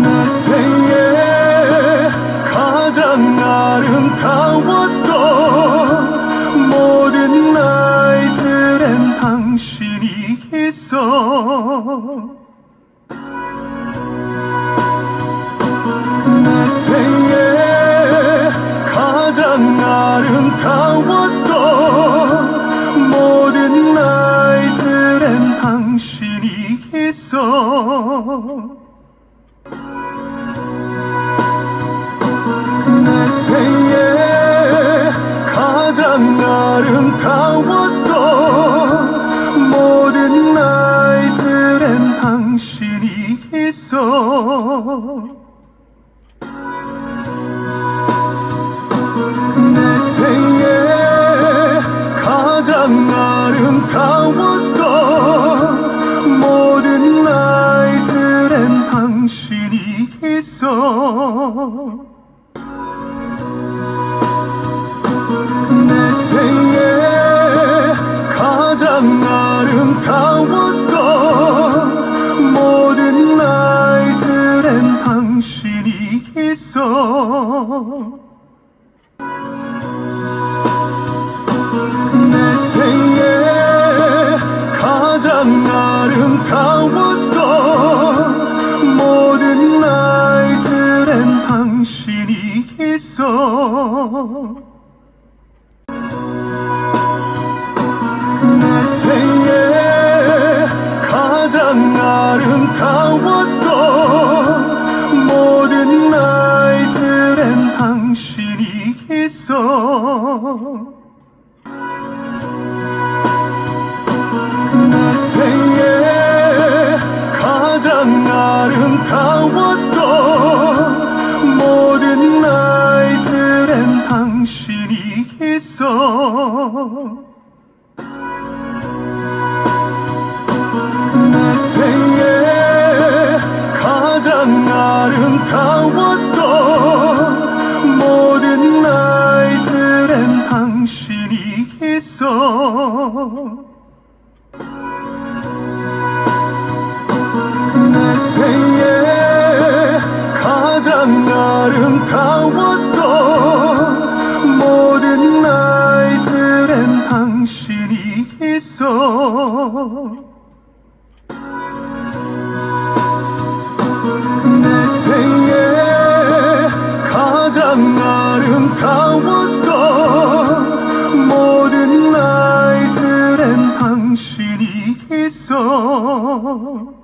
내 생에 가장 아름다웠던 모든 날들엔 당신이 있어. 내 생에 가장 아름다웠던 생에 가장 아름다웠던 모든 날들엔 당신이 있어. 내 생에 가장 아름다웠던 모든 날들엔 당신이 있어 당신이 있어. 내 생에 가장 아름다웠던 모든 날들엔 당신이 있어 가장 아름다웠던 모든 날들엔 당신이 있어. 내 생에 가장 아름다웠던 모든 날들엔 당신이 있어 내 생에 가장 아름다웠던 모든 날들엔 당신이 있어. 내 생에 가장 아름다웠던 모든 날들엔 당신이 있어